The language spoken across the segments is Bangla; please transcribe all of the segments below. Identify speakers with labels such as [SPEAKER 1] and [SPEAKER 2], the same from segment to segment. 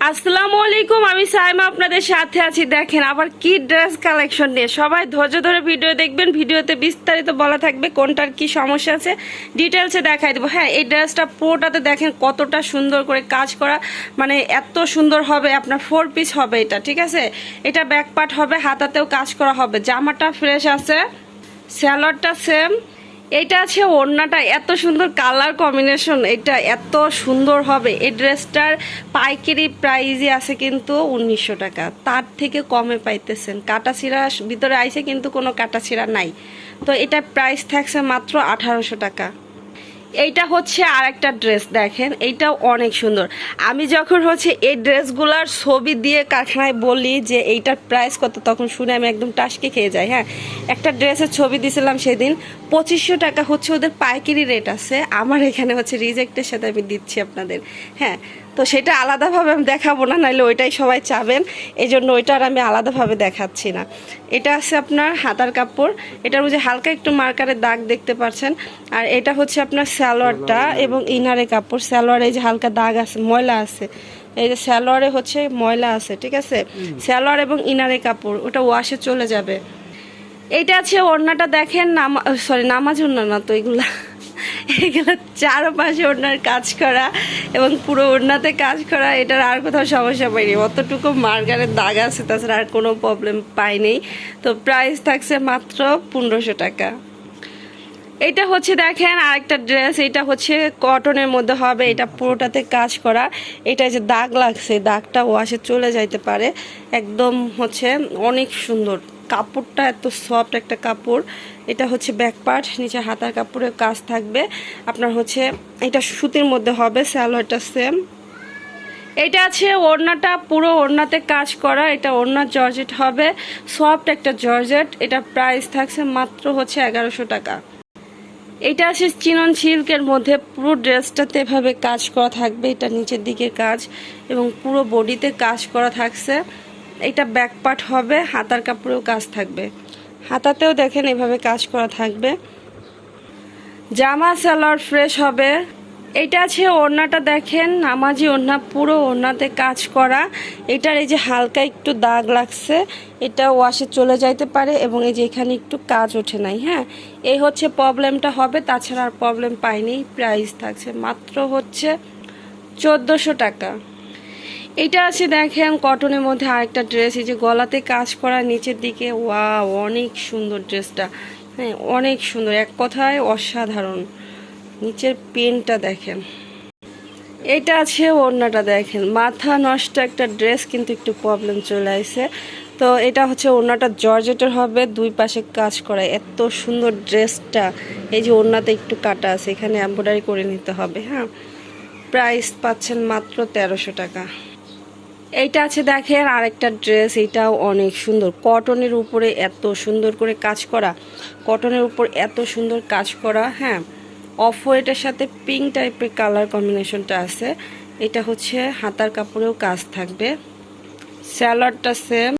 [SPEAKER 1] আসসালামু আলাইকুম, আমি সাইমা আপনাদের সাথে আছি। দেখেন, আবার কি ড্রেস কালেকশন নিয়ে। সবাই ধৈর্য ধরে ভিডিও দেখবেন, ভিডিওতে বিস্তারিত বলা থাকবে কোনটার কি সমস্যা আছে। ডিটেলসে দেখাই দেবো। হ্যাঁ এই ড্রেসটা পুরোটাতে দেখেন কতটা সুন্দর করে কাজ করা মানে এত সুন্দর হবে, আপনার ফোর পিস হবে এটা, ঠিক আছে? এটা ব্যাক পার্ট হবে, হাতাতেও কাজ করা হবে। জামাটা ফ্রেশ আছে স্যালোয়ারটা সেম এইটা আছে ওড়নাটা, এত সুন্দর কালার কম্বিনেশন এটা এত সুন্দর হবে। এই ড্রেসটার পাইকারি প্রাইজই আছে কিন্তু উনিশশো টাকা। তার থেকে কমে পাইতেছেন। কাটা ছিঁড়া ভিতরে আইছে কিন্তু কোনো কাটা চিরা নাই। তো এটা প্রাইস থাকছে মাত্র আঠারোশো টাকা। এইটা হচ্ছে আর একটা ড্রেস, দেখেন, এইটাও অনেক সুন্দর। আমি যখন হচ্ছে এই ড্রেসগুলার ছবি দিয়ে কারখানায় বলি যে এইটার প্রাইস কত, তখন শুনে আমি একদম টাসকে খেয়ে যাই হ্যাঁ। একটা ড্রেসের ছবি দিয়েছিলাম সেদিন, পঁচিশশো টাকা হচ্ছে ওদের পাইকারি রেট আছে। আমার এখানে হচ্ছে রিজেক্টের সাথে আমি দিচ্ছি আপনাদের হ্যাঁ। তো সেটা আলাদাভাবে আমি দেখাবো না নাহলে ওইটাই সবাই চাবেন। এই জন্য ওইটা আর আমি আলাদাভাবে দেখাচ্ছি না। এটা আছে আপনার হাতার কাপড়। এটার মধ্যে হালকা একটু মার্কারের দাগ দেখতে পাচ্ছেন। আর এটা হচ্ছে আপনার স্যালোয়ারটা এবং ইনারে কাপড়। স্যালোয়ারে এই যে হালকা দাগ আছে ময়লা আছে। এই যে স্যালোয়ারে হচ্ছে ময়লা আছে ঠিক আছে? স্যালোয়ার এবং ইনারে কাপড় ওটা ওয়াশে চলে যাবে। এইটা আছে ওড়নাটা দেখেন নামা সরি নামাজ ওড়না না তো এগুলা। এগুলো চারপাশে ওড়নার কাজ করা এবং পুরো ওড়নাতে কাজ করা, এটার আর কোথাও সমস্যা পাইনি অতটুকু মার্গারের দাগ আছে, তাছাড়া আর কোনো প্রবলেম পাইনি। তো প্রাইস থাকছে মাত্র পনেরোশো টাকা। এটা হচ্ছে দেখেন আরেকটা ড্রেস এটা হচ্ছে কটনের মধ্যে হবে, এটা পুরোটাতে কাজ করা। এটা যে দাগ লাগছে, দাগটা ওয়াশে চলে যাইতে পারে। একদম হচ্ছে অনেক সুন্দর। কাপড়টা এত সফট একটা কাপড়। এটা হচ্ছে ব্যাক পার্ট নিচে হাতার কাপড়ের কাজ থাকবে। আপনার হচ্ছে এটা সুতির মধ্যে হবে স্যালোয়ারটা সেম এটা আছে ওড়নাটা, পুরো ওড়নাতে কাজ করা। এটা ওড়নার জর্জেট হবে সফট একটা জর্জেট। এটা প্রাইস থাকছে মাত্র হচ্ছে এগারোশো টাকা। এটা আছে চিনন সিল্কের মধ্যে, পুরো ড্রেসটাতে এভাবে কাজ করা থাকবে। এটা নিচের দিকে কাজ এবং পুরো বডিতে কাজ করা থাকছে। এটা ব্যাক পার্ট হবে, হাতার কাপড়েও কাজ থাকবে। হাতাতেও দেখেন এভাবে কাজ করা থাকবে। জামা সালোয়ার ফ্রেশ হবে। এটা আছে ওড়নাটা দেখেন, নামাজি ওড়না, পুরো ওড়নাতে কাজ করা। এটার এই যে হালকা একটু দাগ লাগছে, এটা ওয়াশে চলে যাইতে পারে এবং এই যে এখানে একটু কাজ ওঠে নাই হ্যাঁ? এই হচ্ছে প্রবলেমটা হবে, তাছাড়া আর প্রবলেম পাইনি প্রাইস থাকছে মাত্র হচ্ছে চোদ্দোশো টাকা। এটা আছে দেখেন কটনের মধ্যে আরেকটা ড্রেস এই যে গলাতে কাজ করা নিচের দিকে ওয়া অনেক সুন্দর ড্রেসটা হ্যাঁ অনেক সুন্দর, এক কথায় অসাধারণ। নিচের পেনটা দেখেন। এটা আছে ওড়নাটা দেখেন। মাথা নষ্ট একটা ড্রেস কিন্তু একটু প্রবলেম চলে আসে তো এটা হচ্ছে ওড়নাটা জর্জেটের হবে, দুই পাশে কাজ করা। এত সুন্দর ড্রেসটা এই যে ওড়নাতে একটু কাটা আছে, এখানে এম্ব্রয়ডারি করে নিতে হবে হ্যাঁ? প্রাইস পাচ্ছেন মাত্র তেরোশো টাকা। এইটা আছে দেখেন, আরেকটা ড্রেস এটাও অনেক সুন্দর। কটনের উপরে এত সুন্দর করে কাজ করা। কটনের উপর এত সুন্দর কাজ করা হ্যাঁ। অফ হোয়াইটের সাথে পিঙ্ক টাইপের কালার কম্বিনেশনটা আছে। এটা হচ্ছে হাতার কাপড়েও কাজ থাকবে। স্যালাডটা সেম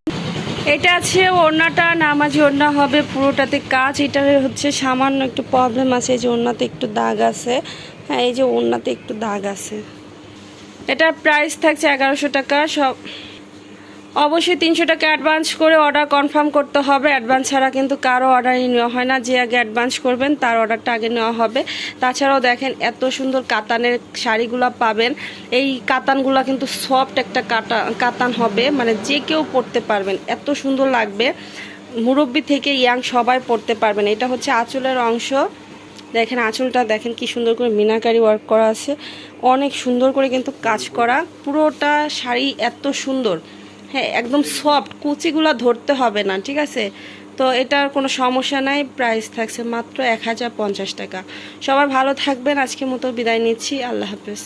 [SPEAKER 1] এটা আছে ওড়নাটা, নামাজি ওড়না হবে, পুরোটাতে কাজ। এটার হচ্ছে সামান্য একটু প্রবলেম আছে, এই যে ওড়নাতে একটু দাগ আছে। হ্যাঁ এই যে ওড়নাতে একটু দাগ আছে। এটার প্রাইস থাকছে এগারোশো টাকা। সব, অবশ্যই তিনশো টাকা অ্যাডভান্স করে অর্ডার কনফার্ম করতে হবে। অ্যাডভান্স ছাড়া কিন্তু কারও অর্ডারই নেওয়া হয় না। যে আগে অ্যাডভান্স করবেন, তার অর্ডারটা আগে নেওয়া হবে। তাছাড়াও দেখেন, এত সুন্দর কাতানের শাড়িগুলো পাবেন। এই কাতানগুলো কিন্তু সফট একটা কাটা, কাতান হবে। মানে যে কেউ পরতে পারবেন। এত সুন্দর লাগবে। মুরব্বি থেকে ইয়াং সবাই পরতে পারবেন। এটা হচ্ছে আঁচলের অংশ। দেখেন আঁচলটা, দেখেন কি সুন্দর করে মিনাকারি ওয়ার্ক করা আছে। অনেক সুন্দর করে কিন্তু কাজ করা। পুরোটা শাড়ি এত সুন্দর। হ্যাঁ একদম সফট কুচিগুলো ধরতে হবে না, ঠিক আছে? তো এটার কোনো সমস্যা নাই প্রাইস থাকছে মাত্র এক হাজার পঞ্চাশ টাকা। সবাই ভালো থাকবেন আজকে মতো বিদায় নিচ্ছি। আল্লাহ হাফেজ।